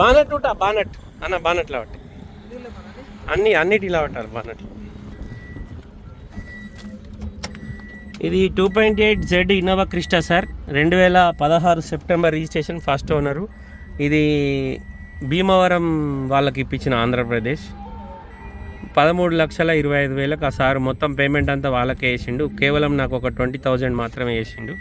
Bonnet ఉంటా bonnet. అన్న bonnet లావట్టి. అన్ని అన్నిటిలా పట్టాలి బానట్ ఇది two point eight Z Innova Crysta sir. రెండు వేల పదహారు సెప్టెంబర్ రిజిస్ట్రేషన్ ఫస్ట్ ఓనరు. ఇది భీమవరం వాళ్ళకి ఇప్పించిన ఆంధ్రప్రదేశ్. పదమూడు లక్షల ఇరవై ఐదు వేలకు ఆ సార్ మొత్తం పేమెంట్ అంతా వాళ్ళకే వేసిండు. కేవలం నాకు ఒక ట్వంటీ థౌజండ్ మాత్రమే వేసిండు.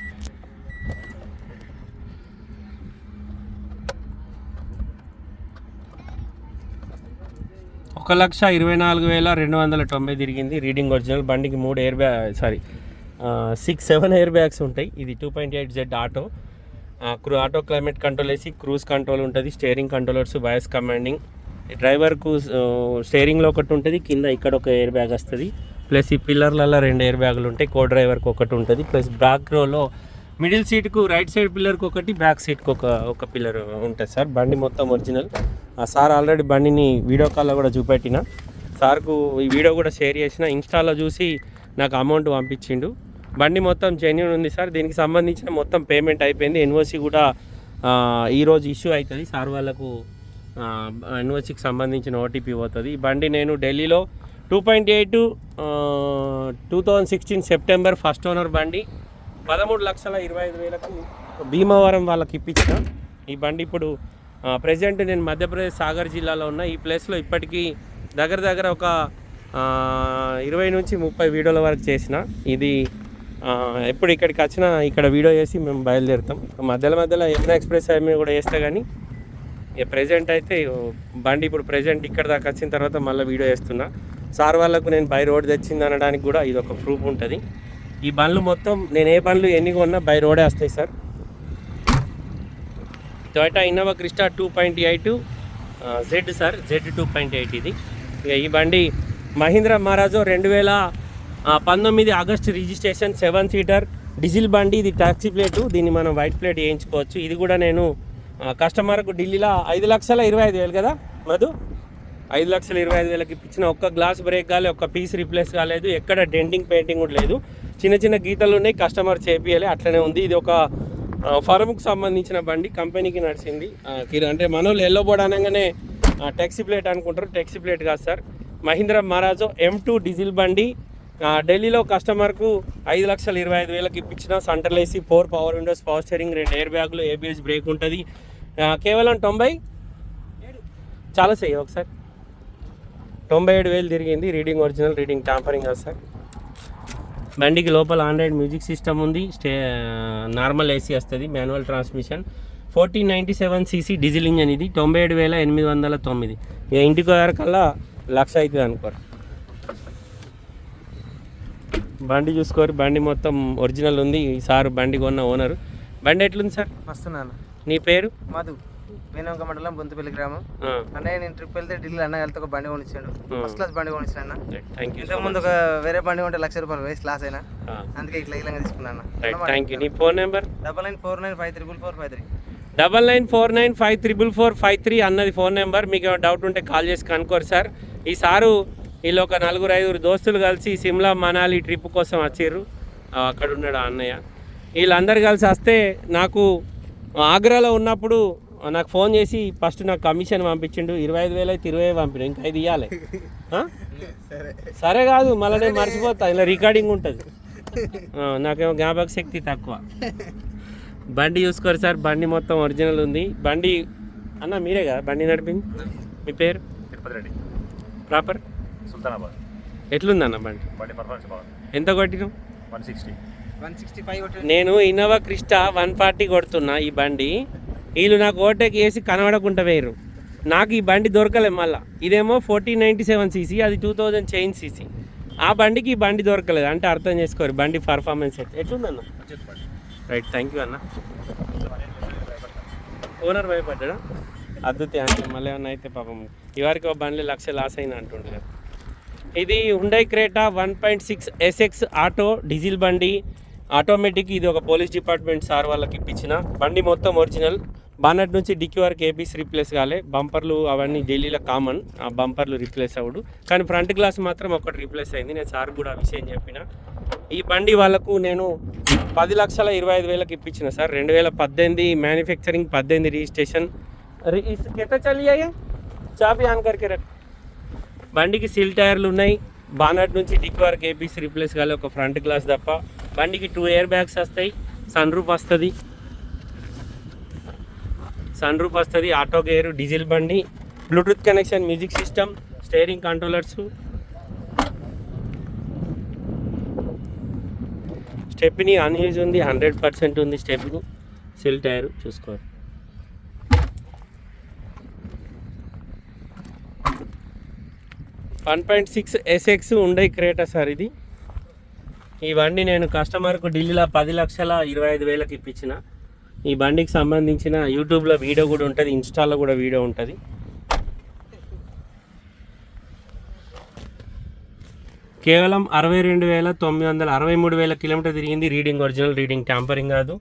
ఒక లక్ష ఇరవై నాలుగు వేల రెండు వందల తొంభై తిరిగింది రీడింగ్ ఒరిజినల్ బండికి మూడు air bag sorry six seven air bags ఉంటాయి. ఇది two point eight Z auto cruise auto climate control వేసి క్రూజ్ కంట్రోల్ ఉంటుంది స్టేరింగ్ కంట్రోలర్స్ వాయిస్ కమాండింగ్ డ్రైవర్కు స్టేరింగ్లో ఒకటి ఉంటుంది కింద ఇక్కడ ఒక ఎయిర్ బ్యాగ్ వస్తుంది. ప్లస్ ఈ పిల్లర్లలో రెండు ఎయిర్ బ్యాగులు ఉంటాయి కో డ్రైవర్కి ఒకటి ఉంటుంది. ప్లస్ బ్యాక్ రోలో మిడిల్ సీట్కు రైట్ సైడ్ పిల్లర్కి ఒకటి బ్యాక్ సీట్కి ఒక ఒక పిల్లర్ ఉంటుంది సార్. బండి మొత్తం ఒరిజినల్. ఆ సార్ ఆల్రెడీ బండిని వీడియో కాల్లో కూడా చూపెట్టిన. సార్కు ఈ వీడియో కూడా షేర్ చేసిన. ఇన్స్టాలో చూసి నాకు అమౌంట్ పంపించిండు. బండి మొత్తం జెన్యున్ ఉంది సార్. దీనికి సంబంధించిన మొత్తం పేమెంట్ అయిపోయింది. ఎన్ఓసి కూడా ఈరోజు ఇష్యూ అవుతుంది సార్ వాళ్ళకు ఎన్ఓసికి సంబంధించిన ఓటీపీ పోతుంది. ఈ బండి నేను ఢిల్లీలో two point eight two thousand sixteen September first owner బండి. పదమూడు లక్షల ఇరవై ఐదు వేలకు భీమవరం వాళ్ళకి ఇప్పించిన. ఈ బండి ఇప్పుడు ప్రజెంట్ నేను మధ్యప్రదేశ్ సాగర్ జిల్లాలో ఉన్న. ఈ ప్లేస్లో ఇప్పటికీ దగ్గర దగ్గర ఒక ఇరవై నుంచి ముప్పై వీడియోల వరకు చేసిన. ఇది ఎప్పుడు ఇక్కడికి వచ్చినా ఇక్కడ వీడియో చేసి మేము బయలుదేరుతాం. మధ్యలో మధ్యలో యమునా ఎక్స్ప్రెస్ హైవే కూడా చేస్తే కానీ ఇక ప్రజెంట్ అయితే బండి ఇప్పుడు ప్రజెంట్ ఇక్కడ దాకా వచ్చిన తర్వాత మళ్ళీ వీడియో చేస్తున్నా. సార్ వాళ్ళకు నేను బై రోడ్ తెచ్చింది అనడానికి కూడా ఇది ఒక ప్రూఫ్ ఉంటుంది. ఈ బండ్లు మొత్తం నేను ఏ బండ్లు ఎన్ని కొన్నా బై రోడే వస్తాయి sir. Toyota Innova Crysta two point eight Z sir. Z two point eight ఇది. ఇక ఈ బండి మహీంద్రా మహారాజో రెండు వేల పంతొమ్మిది August registration seven seater. Diesel బండి ఇది ట్యాక్సీ ప్లేటు. దీన్ని మనం వైట్ ప్లేట్ వేయించుకోవచ్చు. ఇది కూడా నేను కస్టమర్కు ఢిల్లీలో ఐదు లక్షల ఇరవై ఐదు వేలు కదా మధు? ఐదు లక్షల ఇరవై ఐదు వేలకి ఇప్పించిన ఒక్క గ్లాస్ బ్రేక్ కాలేదు ఒక్క పీస్ రీప్లేస్ కాలేదు. ఎక్కడ డెంటింగ్ పెయింటింగ్ కూడా లేదు. చిన్న చిన్న గీతలు ఉన్నాయి కస్టమర్ చేపియాలి అట్లనే ఉంది. ఇది ఒక ఆ, సంబంధించిన బండి కంపెనీకి నడిచింది. అంటే మనోళ్ళు ఎల్లో బోర్డ్ అనగానే టెక్సీ ప్లేట్ అనుకుంటారు టెక్సీ ప్లేట్ కాదు sir. Mahindra Marazzo M two diesel బండి ఢిల్లీలో కస్టమర్కు ఐదు లక్షల ఇరవై ఐదు వేలకు ఇప్పించిన central AC four power windows power steering రెండు ఎయిర్ బ్యాగులు ఏబిఎస్ బ్రేక్ ఉంటుంది. కేవలం తొంభై చాలా చెయ్యి ఒకసారి. తొంభై ఏడు వేలు తిరిగింది రీడింగ్ ఒరిజినల్ రీడింగ్ టాంపరింగ్ కాదు సార్. బండికి లోపల ఆండ్రాయిడ్ మ్యూజిక్ సిస్టమ్ ఉంది. స్టే నార్మల్ ఏసీ వస్తుంది manual transmission. Fourteen ninety seven CC diesel engine ఇది తొంభై ఏడు వేల ఎనిమిది వందల తొమ్మిది. ఇక ఇంటికి కల్లా లక్ష అవుతుంది అనుకోరు. బండి చూసుకోరు బండి మొత్తం ఒరిజినల్ ఉంది. ఈ సార్ బండి కొన్న ఓనర్. బండి ఎట్లుంది సార్? వస్తున్నాను నీ పేరు? మధు. వేణుక మండలం బొంతుపల్లి గ్రామం. అన్నయ్య నేను ట్రిప్ వెళ్తే ఢిల్లీ అన్న వెళ్తే ఒక బండి కొనిచ్చాడు. ఫస్ట్ క్లాస్ బండి కొనిచ్చాడు అన్న. ఇంతకు ముందు ఒక వేరే బండి కొంటే లక్ష రూపాయలు వేస్ట్ లాస్ అయినా. అందుకే ఇట్లా ఇలాగా తీసుకున్నాను థ్యాంక్ యూ నీ phone number double nine four nine five triple four five three double nine four nine five triple four five three అన్నది ఫోన్ నెంబర్ మీకు ఏమైనా డౌట్ ఉంటే కాల్ చేసి కనుక్కోరు సార్. ఈ సారు వీళ్ళు ఒక నలుగురు ఐదుగురు దోస్తులు కలిసి సిమ్లా మనాలి ట్రిప్ కోసం వచ్చిర్రు. ఆ, అక్కడ ఉన్నాడు అన్నయ్య. వీళ్ళందరూ కలిసి వస్తే నాకు ఆగ్రాలో ఉన్నప్పుడు నాకు ఫోన్ చేసి ఫస్ట్ నాకు కమిషన్ పంపించిండు ఇరవై ఐదు వేలు అయితే ఇరవై పంపిన ఇంకా ఐదు ఇవ్వాలి ఆ? సరే. కాదు మళ్ళీ నేను మర్చిపోతా ఇలా రికార్డింగ్ ఉంటుంది. ఆ, నాకేమో జ్ఞాపక శక్తి తక్కువ. బండి చూసుకోరు సార్ బండి మొత్తం ఒరిజినల్ ఉంది. బండి అన్న మీరే కదా బండి నడిపింది? మీ పేరు? తిరుపతి రెడ్డి. ప్రాపర్? సుల్తానాబాద్. ఎట్లుంది అన్న బండి? బండి పర్ఫార్మెన్స్ బాగుంది. ఎంత కొట్టినావు one sixty. One sixty five నేను ఇన్నోవా క్రిస్టా వన్ ఫార్టీ కొడుతున్నా ఈ బండి. వీళ్ళు నాకు ఓవర్టేక్ వేసి కనబడకుండా వేయరు నాకు ఈ బండి దొరకలే మళ్ళీ. ఇదేమో ఫోర్టీన్ నైంటీ సెవెన్ సీసీ అది టూ థౌజండ్ చేంజ్ సీసీ ఆ బండికి ఈ బండి దొరకలేదు. అంటే అర్థం చేసుకోరు బండి పర్ఫార్మెన్స్ అయితే. ఎట్లుందన్న? రైట్ థ్యాంక్ యూ అన్న. ఓనర్ భయపడ్డా అద్దుతే అంటే మళ్ళీ ఏమన్నా అయితే పాపం ఇవరికి ఒక బండ్లు లక్ష లాస్ అయిన అంటుండే ఇది Hyundai Creta one point six SX auto diesel బండి. ఆటోమేటిక్ ఇది ఒక పోలీస్ డిపార్ట్మెంట్ సార్ వాళ్ళకి ఇప్పించిన. బండి మొత్తం ఒరిజినల్ బానట్ నుంచి డిక్కి వరకు ఏపీస్ రీప్లేస్ కాలే. బంపర్లు అవన్నీ ఢిల్లీలో కామన్. ఆ బంపర్లు రీప్లేస్ అవ్వడు. కానీ ఫ్రంట్ గ్లాస్ మాత్రం ఒకటి రీప్లేస్ అయింది. నేను సార్ కూడా ఆ విషయం చెప్పిన. ఈ బండి వాళ్ళకు నేను పది లక్షల ఇరవై ఐదు వేలకు ఇప్పించిన సార్. రెండు వేల పద్దెనిమిది మ్యానుఫ్యాక్చరింగ్ పద్దెనిమిది రిజిస్ట్రేషన్ రి- ఇస్ కెత చలియాయే చాబీ ఆన్ బండికి సీల్ టైర్లు ఉన్నాయి. బానట్ నుంచి డిక్ వరకు ఏపీస్ రీప్లేస్ కాలే. ఒక ఫ్రంట్ గ్లాస్ తప్ప. బండికి టూ ఎయిర్ బ్యాగ్స్ వస్తాయి. సన్ రూఫ్ వస్తుంది. సన్ రూఫ్ వస్తుంది ఆటో గేర్ డీజిల్ బండి Bluetooth connection music system steering controllers stepney unused ఉంది హండ్రెడ్ పర్సెంట్ ఉంది స్టెప్ని సిల్ టైర్ చూసుకోవాలి. వన్ పాయింట్ సిక్స్ ఎస్ఎక్స్ ఉండే క్రేటా సార్ ఇది. ఈ బండి నేను కస్టమర్కు ఢిల్లీలో పది లక్షల ఇరవై ఐదు వేలకు ఇప్పించిన. ఈ బండికి సంబంధించిన యూట్యూబ్లో వీడియో కూడా ఉంటుంది ఇన్స్టాలో కూడా వీడియో ఉంటుంది. కేవలం అరవై రెండు వేల తొమ్మిది వందల అరవై మూడు వేల కిలోమీటర్ తిరిగింది రీడింగ్ ఒరిజినల్ రీడింగ్ ట్యాంపరింగ్ కాదు.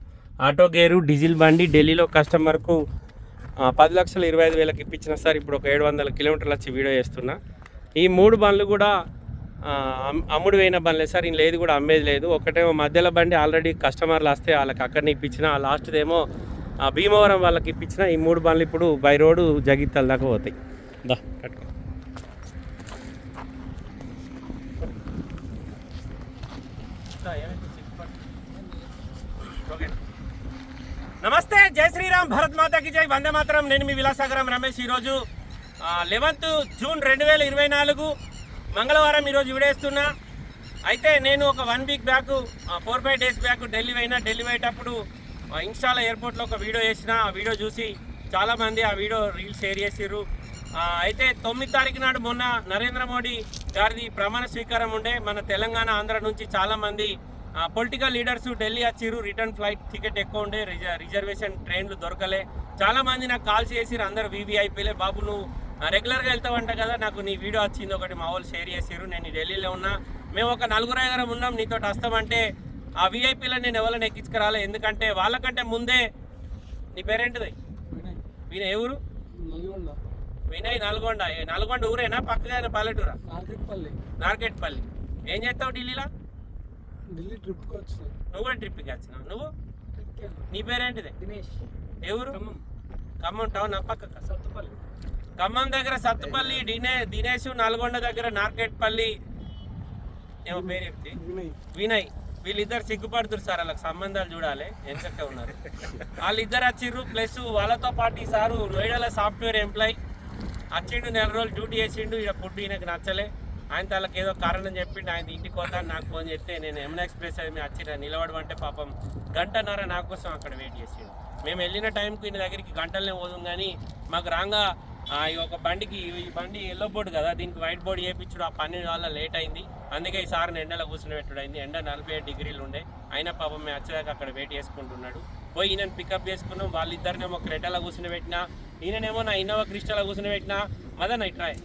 ఆటో గేరు డీజిల్ బండి ఢిల్లీలో కస్టమర్కు పది లక్షల ఇరవై ఐదు వేలకు ఇప్పించిన సార్. ఇప్పుడు ఒక ఏడు వందల కిలోమీటర్లు వచ్చి వీడియో చేస్తున్నా. ఈ మూడు బండ్లు కూడా అమ్ముడు పోయిన బండ్లే సార్ ఇందులో ఏది కూడా అమ్మేది లేదు. ఒకటేమో మధ్యలో బండి ఆల్రెడీ కస్టమర్లు వస్తే వాళ్ళకి అక్కడనే ఇప్పించిన లాస్ట్దేమో ఆ, భీమవరం వాళ్ళకి ఇప్పించిన ఈ మూడు బండ్లు ఇప్పుడు బై రోడ్డు జగిత్తాల దాకా పోతాయి. దా. కట్టుకో నమస్తే జై శ్రీరామ్ భరత్ మాతాకి జై. వందే మాత్రం. నేను మీ విలాసాగరం రమేష్ ఈరోజు. లెవెన్త్ జూన్ రెండు వేల ఇరవై నాలుగు మంగళవారం ఈరోజు విడేస్తున్నా. అయితే నేను ఒక one week back four five days back Delhi అయినా ఢిల్లీ అయ్యేటప్పుడు ఆ, ఇన్స్టాలో ఎయిర్పోర్ట్లో ఒక వీడియో చేసిన. ఆ వీడియో చూసి చాలామంది ఆ వీడియో రీల్స్ షేర్ చేసిర్రు. అయితే తొమ్మిది తారీఖు నాడు మొన్న నరేంద్ర మోడీ గారిది ప్రమాణ స్వీకారం ఉండే. మన తెలంగాణ ఆంధ్ర నుంచి చాలామంది పొలిటికల్ లీడర్స్ ఢిల్లీ వచ్చిర్రు. రిటర్న్ ఫ్లైట్ టికెట్ ఎక్కువ ఉండే. రిజ- రిజర్వేషన్ ట్రైన్లు దొరకలే. చాలామంది నాకు కాల్ చేసిర్రు. అందరు వీవీఐపీలే బాబు నువ్వు రెగ్యులర్గా వెళ్తావంట కదా నాకు నీ వీడియో వచ్చింది ఒకటి మా వాళ్ళు షేర్ చేసిర్రు నేను ఢిల్లీలో ఉన్నా. మేము ఒక నలుగురు ఐదుగురం ఉన్నాం నీతో వస్తామంటే ఆ వీఐపీలను నేను ఎవరైనా ఎక్కించుకురాలే ఎందుకంటే వాళ్ళకంటే ముందే నీ పేరేంటిది? వినయ్. ఊరు? వినయ్ నల్గొండ. నల్గొండ ఊరేనా? పక్కగా పల్లెటూరా? నార్కెట్పల్లి. ఏం చేస్తావు ఢిల్లీలో? ఢిల్లీ ట్రిప్కి వచ్చిన. నువ్వు కూడా ట్రిప్కి వచ్చినావు? నువ్వు? నీ పేరేంటిది? దినేష్. ఏ ఊరు? ఖమ్మం. టౌన్? పక్క సత్తుపల్లి. ఖమ్మం దగ్గర సత్తుపల్లి డినే దినేష్ నల్గొండ దగ్గర నార్కెట్పల్లి. ఏమో పేరు చెప్తే? వినయ్. వీళ్ళిద్దరు సిగ్గుపడుతున్నారు సార్ వాళ్ళకి సంబంధాలు చూడాలి. ఎంచక్క ఉన్నారు. వాళ్ళిద్దరు వచ్చిర్రు ప్లస్ వాళ్ళతో పాటు ఈ సారు నోయిడాలో సాఫ్ట్వేర్ ఎంప్లాయ్. వచ్చిండు నెల రోజులు డ్యూటీ చేసిండు ఇక్కడ ఫుడ్ ఈయనకు నచ్చలే. ఆయన తనకి ఏదో కారణం చెప్పిండు ఆయన ఇంటికి పోతాను నాకు ఫోన్ చేస్తే నేను ఎమ్ఎన్ ఎక్స్ప్రెస్ అది వచ్చిన నిలబడమంటే పాపం గంటన్నర నా కోసం అక్కడ వెయిట్ చేసిండు. మేము వెళ్ళిన టైంకి ఈయన దగ్గరికి గంటలనే పోదాం కానీ మాకు రాగా ఈ ఒక బండికి ఈ బండి ఎల్లో బోర్డు కదా దీనికి వైట్ బోర్డు చేయించుడు ఆ పని వల్ల లేట్ అయింది. అందుకే ఈ సార్ని ఎండలో కూర్చుని పెట్టుడు అయింది ఎండ నలభై ఏడు డిగ్రీలు ఉండే. అయినా పాపం మేము వచ్చేదాకా అక్కడ వెయిట్ చేసుకుంటున్నాడు. పోయి ఈయనని పికప్ చేసుకున్నాం. వాళ్ళిద్దరినేమో క్రెటాలో కూర్చుని పెట్టినా. ఈయననేమో నా ఇన్నోవా క్రిస్టలో కూర్చుని పెట్టినా. మదన్ ట్రాయ్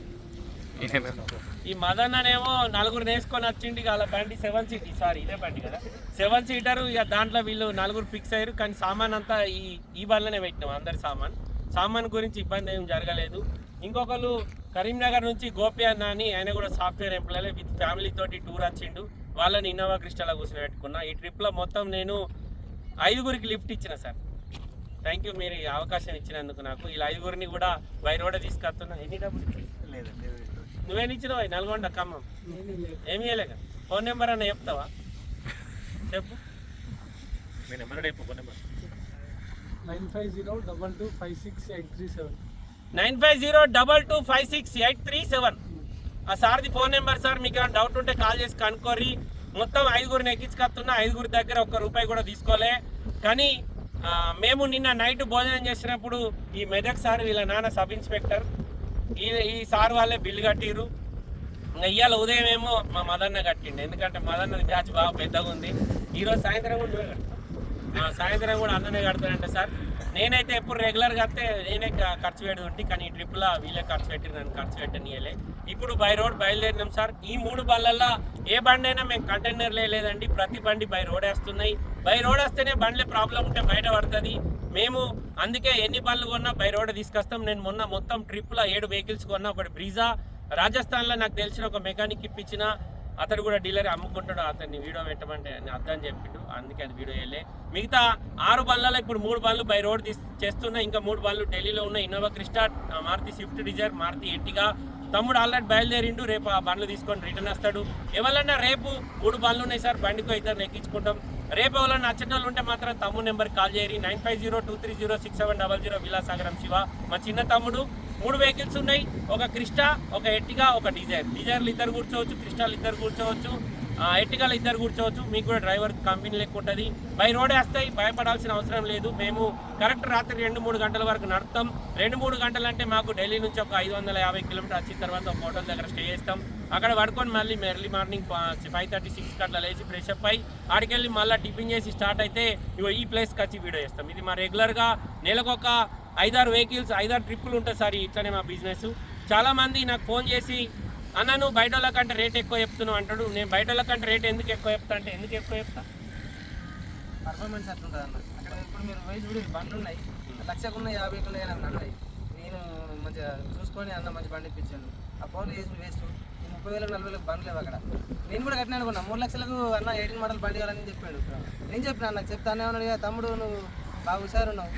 ఈ మదన్ననేమో నలుగురు వేసుకొని వచ్చిండి. వాళ్ళ బండి సెవెన్ సీట్ సారీ ఇదే బండి కదా. సెవెన్ సీటర్ ఇక దాంట్లో వీళ్ళు నలుగురు ఫిక్స్ అయ్యారు. కానీ సామాన్ అంతా ఈ ఈ బండ్లోనే పెట్టినాం అందరి సామాన్. సామాన్ గురించి ఇబ్బంది ఏం జరగలేదు. ఇంకొకరు కరీంనగర్ నుంచి గోపి అన్న అని ఆయన కూడా సాఫ్ట్వేర్ ఎంప్లాయ్ విత్ ఫ్యామిలీ తోటి టూర్ వచ్చిండు. వాళ్ళని ఇన్నోవా క్రిస్టల్లో కూర్చొని పెట్టుకున్నా ఈ ట్రిప్లో మొత్తం నేను ఐదుగురికి లిఫ్ట్ ఇచ్చిన సార్. థ్యాంక్ యూ మీరు ఈ అవకాశం ఇచ్చినందుకు నాకు. ఇలా ఐదుగురిని కూడా బై రోడ్ తీసుకొస్తున్నా. ఎన్ని డబ్బులు నువ్వేం ఇచ్చినావు? నల్గొండ ఖమ్మం. నేను లేదు ఏం చేయలేక ఫోన్ నెంబర్ అన్న చెప్తావా? చెప్పు. మీ నెంబర్ రేపు phone number. Nine five zero double two five six eight three seven. Nine five zero double two five six eight three seven. ఆ సార్ది ఫోన్ నెంబర్ సార్ మీకు ఏమైనా డౌట్ ఉంటే కాల్ చేసి కనుక్కోరి మొత్తం ఐదుగురిని ఎక్కించుకొస్తున్నా ఐదుగురి దగ్గర ఒక్క రూపాయి కూడా తీసుకోలే. కానీ మేము నిన్న నైట్ భోజనం చేసినప్పుడు ఈ మెదక్ సార్ వీళ్ళ నాన్న సబ్ ఇన్స్పెక్టర్ ఈ ఈ సార్ వాళ్ళే బిల్లు కట్టిరు ఇవాళ ఉదయం ఏమో మా మదన్న కట్టిండు. ఎందుకంటే మదన్న బ్యాచ్ బాగా పెద్దగా ఉంది. ఈరోజు సాయంత్రం కూడా సాయంత్రం కూడా అన్ననే కడతానంటే సార్. నేనైతే ఎప్పుడు రెగ్యులర్గా వస్తే నేనే ఖర్చు పెట్టి ఉంటే కానీ ఈ ట్రిప్లో వీళ్ళే ఖర్చు పెట్టి నన్ను ఖర్చు పెట్టనీయలే ఇప్పుడు బై రోడ్ బయలుదేరినాం సార్. ఈ మూడు బండ్లల్లో ఏ బండి అయినా మేము కంటైనర్లే లేదండి. ప్రతి బండి బై రోడ్ వేస్తున్నాయి. బై రోడ్ వస్తేనే బండ్లే ప్రాబ్లం ఉంటే బయట పడుతుంది. మేము అందుకే ఎన్ని బండ్లు కొన్నా బై రోడ్ తీసుకొస్తాం. నేను మొన్న మొత్తం ట్రిప్లో ఏడు వెహికల్స్ కొన్నా. ఒకటి బ్రీజా రాజస్థాన్లో నాకు తెలిసిన ఒక మెకానిక్ ఇప్పించిన. అతడు కూడా డీలర్ అమ్ముకుంటాడు అతన్ని వీడియో పెట్టమంటే అని అర్థం చెప్పిండు. అందుకే అది వీడియో వెళ్ళే మిగతా ఆరు బళ్ళలో ఇప్పుడు మూడు బండ్లు బై రోడ్ తీస్ చేస్తున్నా ఇంకా మూడు బండ్లు ఢిల్లీలో ఉన్న Innova Crysta Maruti Swift Dzire Maruti Ertiga తమ్ముడు ఆల్రెడీ బయలుదేరిండు రేపు ఆ బండ్లు తీసుకొని రిటర్న్ వస్తాడు. ఎవరన్నా రేపు మూడు బండ్లు ఉన్నాయి సార్ బండికి ఇద్దరు ఎక్కించుకుంటాం. రేపు ఎవరైనా నచ్చినోళ్ళు ఉంటే మాత్రం తమ్ముడు number call చేయరి nine five zero two three zero six seven double zero Vilasagaram Shiva. మా చిన్న తమ్ముడు మూడు వెహికల్స్ ఉన్నాయి. ఒక క్రిస్టా ఒక ఎట్టిగా ఒక డిజైర్. డిజైర్లు ఇద్దరు కూర్చోవచ్చు క్రిస్టాలు ఇద్దరు కూర్చోవచ్చు ఆ, ఎట్టిగాలు ఇద్దరు కూర్చోవచ్చు. మీకు కూడా డ్రైవర్ కంపెనీ లెక్క ఉంటుంది. బై రోడ్ వస్తాయి? భయపడాల్సిన అవసరం లేదు. మేము కరెక్ట్ రాత్రి రెండు మూడు గంటల వరకు నడతాం రెండు మూడు గంటలు అంటే మాకు ఢిల్లీ నుంచి ఒక ఐదు వందల యాభై కిలోమీటర్ వచ్చిన తర్వాత ఒక హోటల్ దగ్గర స్టే చేస్తాం. అక్కడ పడుకొని మళ్ళీ early morning five thirty six అట్లా లేచి ఫ్రెష్ అప్ అయ్యి ఆడికెళ్ళి మళ్ళీ టిఫిన్ చేసి స్టార్ట్ అయితే ఇగో ఈ ప్లేస్కి వచ్చి వీడియో చేస్తాం. ఇది మా రెగ్యులర్గా నెలకొక ఐదారు వెహికల్స్ ఐదారు ట్రిప్పులు ఉంటాయి సార్ ఇట్లనే మా బిజినెస్ చాలామంది నాకు ఫోన్ చేసి అన్న నువ్వు బయట వాళ్ళ కంటే రేట్ ఎక్కువ చెప్తున్నావు అంటాడు. నేను బయట వాళ్ళ కంటే రేట్ ఎందుకు ఎక్కువ చెప్తా? అంటే ఎందుకు ఎక్కువ చెప్తా? పర్ఫార్మెన్స్ అట్లుంటుంది అన్న. అక్కడ ఇప్పుడు మీరు వయసు బండ్లు ఉన్నాయి. లక్షకు ఉన్నాయి యాభై ఉన్నాయి అని అన్నాయి నేను మంచిగా చూసుకొని అన్న మంచి బండి ఇప్పించాను. ఆ ఫోన్ వేసి వేస్ట్ ముప్పై వేలకు నలభై వేలకు బండ్లు లేవు అక్కడ. నేను కూడా కట్టినా అనుకున్నా. మూడు లక్షలకు అన్న ఎయిటీన్ మోడల్ బండి కావాలని చెప్పాడు. నేను చెప్పిన అన్న చెప్తానే ఉన్నాడు "ఇక తమ్ముడు నువ్వు బాగా హుషారు ఉన్నావు.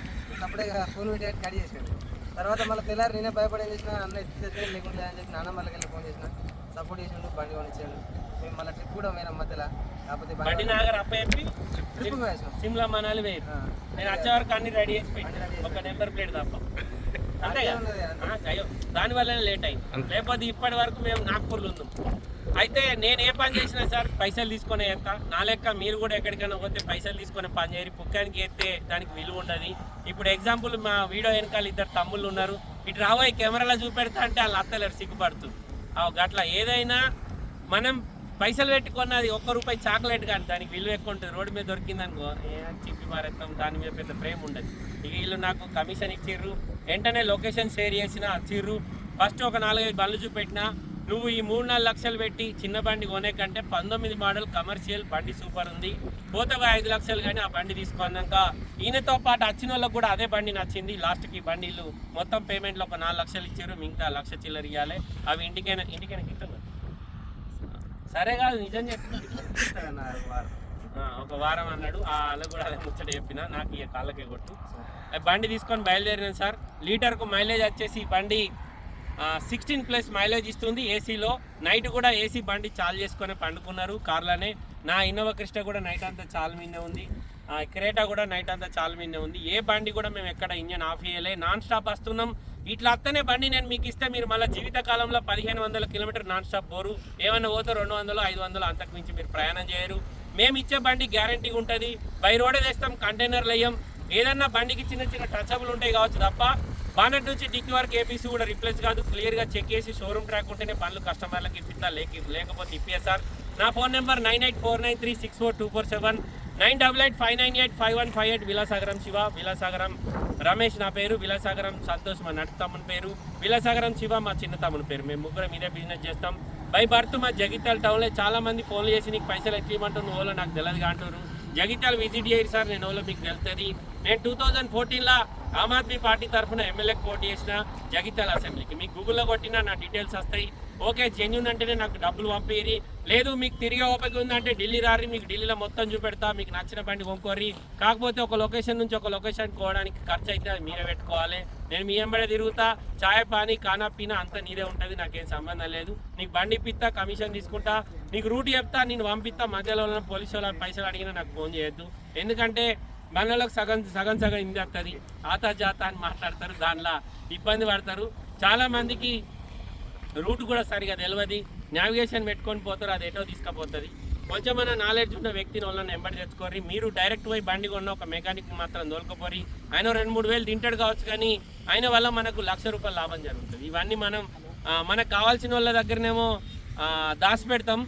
అప్పుడే ఫోన్ పెట్టి కట్ చేసాడు తర్వాత మళ్ళీ తెల్లారి నేనే భయపడి ఏం చేసిన అన్న ఎత్తి లేకుండా అని చెప్పి నాన్న మళ్ళీ వెళ్ళి ఫోన్ చేసిన. సపోర్ట్ చేసిండు బండి కొనిచ్చాడు. మేము మళ్ళీ ట్రిప్ కూడా పోయినాం మధ్యలో. కాకపోతే బండి నాగర్ అప్ప చెప్పి ట్రిప్ సిమ్లా మనాలి వేరు. నేను వచ్చే వరకు అన్ని రెడీ చేసి ఒక నెంబర్ ప్లేట్ తప్ప. ఆ, అయ్యో. దానివల్లనే లేట్ అయింది. లేకపోతే ఇప్పటి వరకు మేము నాగ్పూర్లో ఉన్నాం. అయితే నేను ఏ పని చేసినా సార్ పైసలు తీసుకొని ఎత్తా నా లెక్క మీరు కూడా ఎక్కడికైనా పోతే పైసలు తీసుకొని పని చేయరు. పుక్కానికి ఎత్తే దానికి విలువ ఉండదు. ఇప్పుడు ఎగ్జాంపుల్ మా వీడియో వెనకాల ఇద్దరు తమ్ముళ్ళు ఉన్నారు. ఇటు రాబోయే కెమెరాలో చూపెడతా అంటే వాళ్ళు అత్తలేరు సిగ్గుపడుతుంది ఆ గట్ల ఏదైనా మనం పైసలు పెట్టుకున్నది ఒక్క రూపాయి చాక్లెట్ కానీ దానికి విలువ ఎక్కువ ఉంటుంది. రోడ్డు మీద దొరికింది అనుకో చిప్పి మారేస్తాం దాని మీద పెద్ద ప్రేమ ఉండదు. ఇక వీళ్ళు నాకు కమిషన్ ఇచ్చిర్రు. వెంటనే లొకేషన్ షేర్ చేసిన చిర్రు ఫస్ట్ ఒక నాలుగైదు బండ్లు చూపెట్టినా నువ్వు ఈ మూడు నాలుగు లక్షలు పెట్టి చిన్న బండి కొనే కంటే పంతొమ్మిది మోడల్ కమర్షియల్ బండి సూపర్ ఉంది. పోతగా ఐదు లక్షలు కానీ ఆ బండి తీసుకున్నాక ఈయనతో పాటు వచ్చిన వాళ్ళకి కూడా అదే బండి నచ్చింది. లాస్ట్కి బండిలు మొత్తం పేమెంట్లో ఒక నాలుగు లక్షలు ఇచ్చారు మిగతా లక్ష చిల్లర ఇవ్వాలి అవి ఇంటికైనా ఇంటికైనా గిట్టదు సరే కాదు నిజం చెప్తున్నా ఒక వారం. అన్నాడు. ఆ అలా కూడా అదే ముచ్చట చెప్పిన. నాకు ఈ కాళ్ళకే కొట్టు. బండి తీసుకొని బయలుదేరినాను సార్. లీటర్కు మైలేజ్ వచ్చేసి ఈ బండి సిక్స్టీన్ ప్లస్ మైలేజ్ ఇస్తుంది ఏసీలో నైట్ కూడా ఏసీ బండి చాలు చేసుకొని పండుకున్నారు కార్లోనే. నా ఇన్నోవా క్రిస్టా కూడా నైట్ అంతా చాలు మీదే ఉంది. క్రేటా కూడా నైట్ అంతా చాలు మీదే ఉంది. ఏ బండి కూడా మేము ఎక్కడ ఇంజన్ ఆఫ్ చేయలే. నాన్ స్టాప్ వస్తున్నాం. ఇట్లా అత్తనే బండి నేను మీకు ఇస్తే మీరు మళ్ళీ జీవితకాలంలో పదిహేను వందల కిలోమీటర్ నాన్ స్టాప్ పోరు. ఏమన్నా పోతే రెండు వందలు ఐదు వందలు అంతకుమించి మీరు ప్రయాణం చేయరు. మేము ఇచ్చే బండి గ్యారంటీగా ఉంటుంది. బై రోడే తెస్తాం కంటైనర్లు వేయం ఏదన్నా బండికి చిన్న చిన్న టచ్అప్లు ఉంటాయి కావచ్చు తప్ప బానెట్ నుంచి డిక్కి వరకు ఏపీసీ కూడా రిప్లేస్ కాదు. క్లియర్గా చెక్ చేసి షోరూమ్ ట్రాక్ ఉంటేనే బండ్లు కస్టమర్లకు ఇప్పిస్తా. లేక లేకపోతే ఇప్పిస్తారు నా phone number nine eight four nine three six four two four seven nine double eight five nine eight five one five eight Vilasagaram Shiva Vilasagaram Ramesh నా పేరు విలాసాగరం సంతోష్ మా నటు తమ్ముని పేరు విలాసాగరం శివ మా చిన్న తమ్ముని పేరు. మేము ముగ్గురం ఇదే బిజినెస్ చేస్తాం. బై బర్త్ మా జగిత్యాల టౌన్లో చాలా మంది ఫోన్లు చేసి నీకు పైసలు ఎట్టిమంటూ నువ్వు ఓలో నాకు తెలియదు అంటారు జగిత్యాల విజిట్ చేయరు సార్ నేను ఓలో మీకు తెలుస్తుంది. నేను టూ థౌజండ్ ఫోర్టీన్లో ఆమ్ ఆద్మీ పార్టీ తరఫున ఎమ్మెల్యేకి పోటీ చేసిన జగిత్యాల అసెంబ్లీకి మీకు గూగుల్లో కొట్టినా నా డీటెయిల్స్ వస్తాయి. ఓకే జెన్యున్ అంటేనే నాకు డబ్బులు పంపేరి. లేదు మీకు తిరిగే ఓపిక ఉందంటే ఢిల్లీ రారి మీకు ఢిల్లీలో మొత్తం చూపెడతా మీకు నచ్చిన బండి కొనుక్కోరి కాకపోతే ఒక లొకేషన్ నుంచి ఒక లొకేషన్ కోవడానికి ఖర్చు అయితే అది మీరే పెట్టుకోవాలి. నేను మీ ఎంబడే తిరుగుతా చాయ్ పానీ కానా పీనా అంతా నీదే ఉంటుంది నాకేం సంబంధం లేదు. నీకు బండి ఇప్పిస్తా కమిషన్ తీసుకుంటా నీకు రూట్ చెప్తా నేను పంపిస్తా మధ్యలో ఉన్న పోలీసు వాళ్ళ పైసలు అడిగినా నాకు ఫోన్ చేయొద్దు. ఎందుకంటే మనలోకి సగం సగం సగం ఇంది వస్తుంది ఆతా జాత అని మాట్లాడతారు దానిలో ఇబ్బంది పడతారు. చాలా మందికి రూట్ కూడా సరిగా తెలియదు నావిగేషన్ పెట్టుకొని పోతారు అది ఎటో తీసుకుపోతుంది. కొంచెం మన నాలెడ్జ్ ఉన్న వ్యక్తిని వాళ్ళని ఎంబడి తెచ్చుకోరి మీరు డైరెక్ట్ పోయి బండి కొన్న ఒక మెకానిక్ మాత్రం దొలకపోరి ఆయన రెండు మూడు వేలు తింటాడు కావచ్చు కానీ ఆయన వల్ల మనకు లక్ష రూపాయలు లాభం జరుగుతుంది. ఇవన్నీ మనం మనకు కావాల్సిన వాళ్ళ దగ్గరనేమో దాసి పెడతాం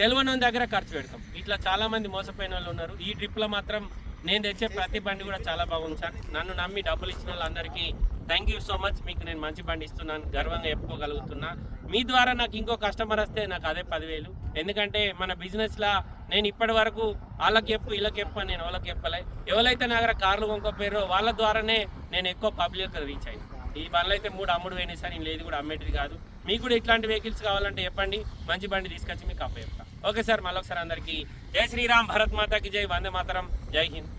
తెలియని దగ్గర ఖర్చు పెడతాం. ఇట్లా చాలామంది మోసపోయిన వాళ్ళు ఉన్నారు. ఈ ట్రిప్లో మాత్రం నేను తెచ్చే ప్రతి బండి కూడా చాలా బాగుంది సార్. నన్ను నమ్మి డబ్బులు ఇచ్చిన వాళ్ళందరికీ థ్యాంక్ యూ సో మచ్ మీకు నేను మంచి బండి ఇస్తున్నాను. గర్వంగా చెప్పుకోగలుగుతున్నా. మీ ద్వారా నాకు ఇంకో కస్టమర్ వస్తే నాకు అదే పదివేలు. ఎందుకంటే మన బిజినెస్లా నేను ఇప్పటి వరకు వాళ్ళకి చెప్పు వీళ్ళకి చెప్పు అని నేను వాళ్ళకి చెప్పలే. ఎవరైతే నా దగ్గర కార్లు కొనుక్కోపోయారో వాళ్ళ ద్వారానే నేను ఎక్కువ పబ్లిక్ రీచ్ అయ్యాను ఈ బండ్లు అయితే మూడు అమ్ముడు పోయినాయి సార్. నేను లేదు కూడా అమ్మేటిది కాదు. మీకు కూడా ఇట్లాంటి వెహికల్స్ కావాలంటే చెప్పండి. మంచి బండి తీసుకొచ్చి మీకు అప్ప చెప్తా ఓకే సార్. మళ్ళీ ఒకసారి అందరికీ జై శ్రీరామ్. భరత్ మాతాకి జై. వందే మాతరం. జై హింద్.